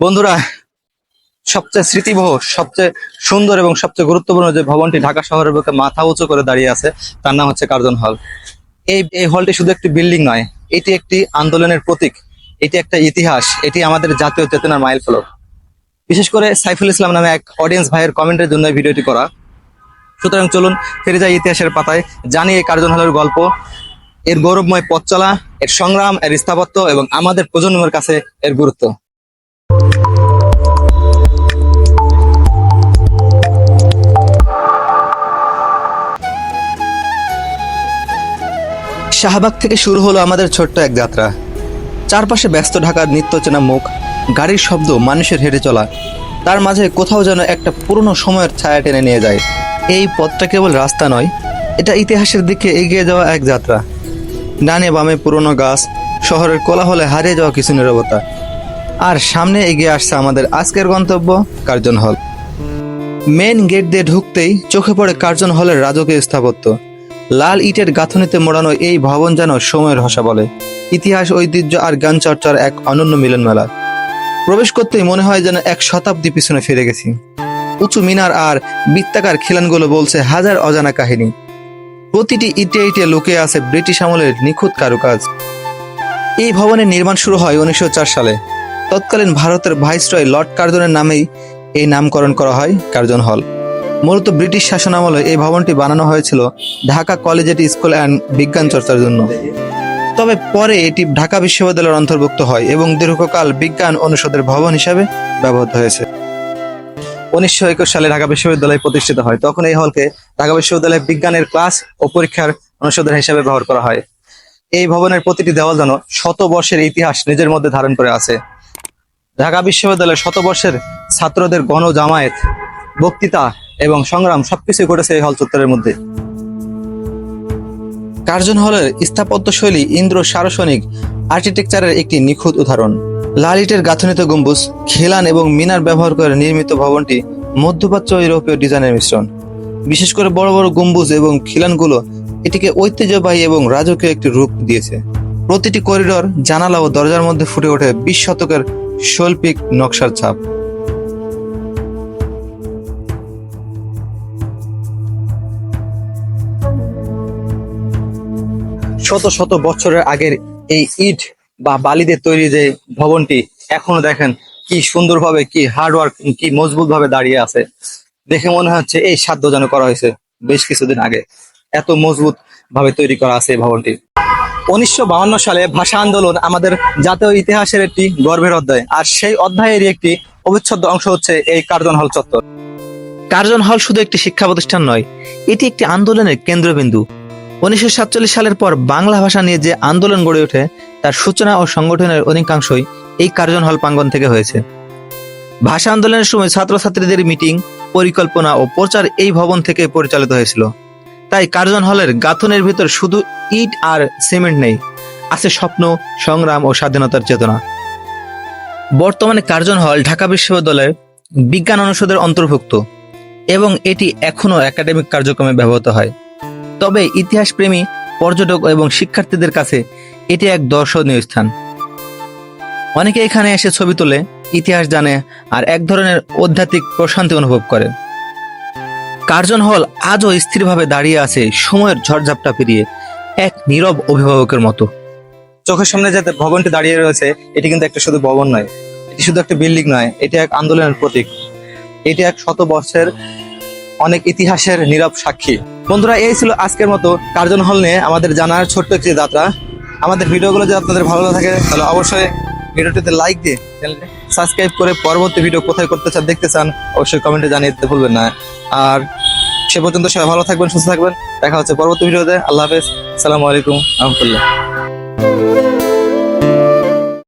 বন্ধুরা, সবচেয়ে স্মৃতিবহ, সবচেয়ে সুন্দর এবং সবচেয়ে গুরুত্বপূর্ণ যে ভবনটি ঢাকা শহরের বুকে মাথা উঁচু করে দাঁড়িয়ে আছে, তার নাম হচ্ছে কার্জন হল। এই এই হলটি শুধু একটি বিল্ডিং নয়, এটি একটি আন্দোলনের প্রতীক, এটি একটা ইতিহাস, এটি আমাদের জাতীয় চেতনার মাইল ফলক বিশেষ করে সাইফুল ইসলাম নামে এক অডিয়েন্স ভাইয়ের কমেন্টের জন্য ভিডিওটি করা। সুতরাং চলুন ফিরে যাই ইতিহাসের পাতায়, জানি এই কার্জন হলের গল্প। এর গৌরবময় পথ চলা, এর সংগ্রাম, এর স্থাপত্য এবং আমাদের প্রজন্মের কাছে এর গুরুত্ব। শাহবাগ থেকে শুরু হলো আমাদের ছোট্ট এক যাত্রা। চারপাশে ব্যস্ত ঢাকার নিত্য চেনা মুখ, গাড়ির শব্দ মানুষের হেঁটে চলা, তার মাঝে কোথাও যেন একটা পুরনো সময়ের ছায়া টেনে নিয়ে যায়। এই পথটা কেবল রাস্তা নয়, এটা ইতিহাসের দিকে এগিয়ে যাওয়া এক যাত্রা। ডানে বামে পুরনো গাছ, শহরের কোলাহলে হারিয়ে যাওয়া কিছু নিরবতা। আর সামনে এগিয়ে আসছে আমাদের আজকের গন্তব্য, কার্জন হল। মেন গেট দিয়ে ঢুকতেই চোখে পড়ে কার্জন হলের রাজকীয় স্থাপত্য। লাল ইটের গাঁথনিতে মোড়ানো এই ভবন যেন সময়ের ভাষা বলে। ইতিহাস, ঐতিহ্য আর গান চর্চার এক অনন্য মিলন মেলা প্রবেশ করতেই মনে হয় যেন এক শতাব্দী পিছনে ফিরে গেছি। উঁচু মিনার আর বৃত্তাকার খিলানগুলো বলছে হাজার অজানা কাহিনী। প্রতিটি ইটে ইটে লুকিয়ে আছে ব্রিটিশ আমলের নিখুঁত কারুকাজ। এই ভবনের নির্মাণ শুরু হয় উনিশশো চার সালে। তৎকালীন ভারতের ভাইসরয় লর্ড কার্জনের নামেই এই নামকরণ করা হয় কার্জন হল। মূলত ব্রিটিশ শাসনামলে এই ভবনটি বানানো হয়েছিল ঢাকা কলেজিয়েট স্কুল অ্যান্ড বিজ্ঞান চর্চার জন্য। তবে পরে এটি ঢাকা বিশ্ববিদ্যালয়ের অন্তর্ভুক্ত হয় এবং দীর্ঘকাল বিজ্ঞান অনুষদের ভবন হিসাবে ব্যবহৃত হয়েছে। উনিশশো একুশ সালে ঢাকা বিশ্ববিদ্যালয় প্রতিষ্ঠিত হয়। তখন এই হলকে ঢাকা বিশ্ববিদ্যালয়ের বিজ্ঞানের ক্লাস ও পরীক্ষার অনুষদের হিসাবে ব্যবহার করা হয়। এই ভবনের প্রতিটি দেওয়াল যেন শত বর্ষের ইতিহাস নিজের মধ্যে ধারণ করে আছে। ঢাকা বিশ্ববিদ্যালয়ের শত বর্ষের ছাত্রদের গণ জামায়াত, বক্তৃতা এবং সংগ্রাম সবকিছু ঘটেছে এই হল চত্বরের মধ্যে। কার্জন হলের স্থাপত্য শৈলী ইন্দ্র সারসনিক আর্কিটেকচারের একটি নিখুঁত উদাহরণ। লাল ইটের গাঁথনিত গম্বুজ, খিলান এবং মিনার ব্যবহার করে নির্মিত ভবনটি মধ্যপ্রাচ্য ইউরোপীয় ডিজাইনের মিশ্রণ। বিশেষ করে বড় বড় গম্বুজ এবং খিলানগুলো এটিকে ঐতিহ্যবাহী এবং রাজকীয় একটি রূপ দিয়েছে। প্রতিটি করিডোর, জানালা ও দরজার মধ্যে ফুটে ওঠে বিশ শতকের শৈল্পিক নকশার ছাপ। শত শত বছরের আগের এই ইট বা বালিতে তৈরি যে ভবনটি, এখনও দেখেন কি সুন্দরভাবে, কি হার্ডওয়ার্ক কি মজবুত ভাবে দাঁড়িয়ে আছে। দেখে মনে হচ্ছে এই সাধ্য যেন করা হয়েছে বেশ কিছুদিন আগে। এত মজবুত ভাবে তৈরি করা আছে এই ভবনটি। উনিশশো সালে ভাষা আন্দোলন আমাদের জাতীয় ইতিহাসের একটি গর্বের অধ্যায়, আর সেই অধ্যায়েরই একটি অবিচ্ছেদ্য অংশ হচ্ছে এই কার্জন হল চত্বর। কার্জন হল শুধু একটি শিক্ষা প্রতিষ্ঠান নয়, এটি একটি আন্দোলনের কেন্দ্রবিন্দু। উনিশশো সাতচল্লিশ সালের পর বাংলা ভাষা নিয়ে যে আন্দোলন গড়ে ওঠে, তার সূচনা ও সংগঠনের অধিকাংশই এই কার্জন হল প্রাঙ্গন থেকে হয়েছে। ভাষা আন্দোলনের সময় ছাত্রছাত্রীদের মিটিং, পরিকল্পনা ও প্রচার এই ভবন থেকে পরিচালিত হয়েছিল। তাই কার্জন হলের গাঁথনের ভিতর শুধু ইট আর সিমেন্ট নেই, আছে স্বপ্ন, সংগ্রাম ও স্বাধীনতার চেতনা। বর্তমানে কার্জন হল ঢাকা বিশ্ববিদ্যালয়ের বিজ্ঞান অনুষদের অন্তর্ভুক্ত এবং এটি এখনও একাডেমিক কার্যক্রমে ব্যবহৃত হয়। তবে ইতিহাস প্রেমী পর্যটক এবং শিক্ষার্থীদের কাছে এটি এক দর্শনীয় স্থান। অনেকে এখানে এসে ছবি তোলে, ইতিহাস জানে আর এক ধরনের আধ্যাত্মিক প্রশান্তি অনুভব করে। কার্জন হল আজও স্থিরভাবে দাঁড়িয়ে আছে সময়ের ঝড়ঝাপটা পেরিয়ে এক নীরব অভিভাবকের মতো। চোখের সামনে যাতে ভবনটি দাঁড়িয়ে রয়েছে, এটি কিন্তু একটা শুধু ভবন নয়, এটি শুধু একটা বিল্ডিং নয়, এটি এক আন্দোলনের প্রতীক। এটি এক শত বর্ষের অনেক ইতিহাসের নীরব সাক্ষী। বন্ধুরা, এই ছিল আজকের মতো কার্জন হল নিয়ে আমাদের জানার ছোট্ট একটি যাত্রা। আমাদের ভিডিওগুলো যদি আপনাদের ভালো থাকে, তাহলে অবশ্যই ভিডিওটিতে লাইক দিয়ে চ্যানেলটি সাবস্ক্রাইব করে পরবর্তী ভিডিও কোথায় করতে চান, দেখতে চান, অবশ্যই কমেন্টে জানিয়ে দিতে ভুলবেন না। আর সে পর্যন্ত সবাই ভালো থাকবেন, সুস্থ থাকবেন। দেখা হচ্ছে পরবর্তী ভিডিওতে। আল্লাহ হাফেজ। আসসালামু আলাইকুম। রহমতুল্লাহ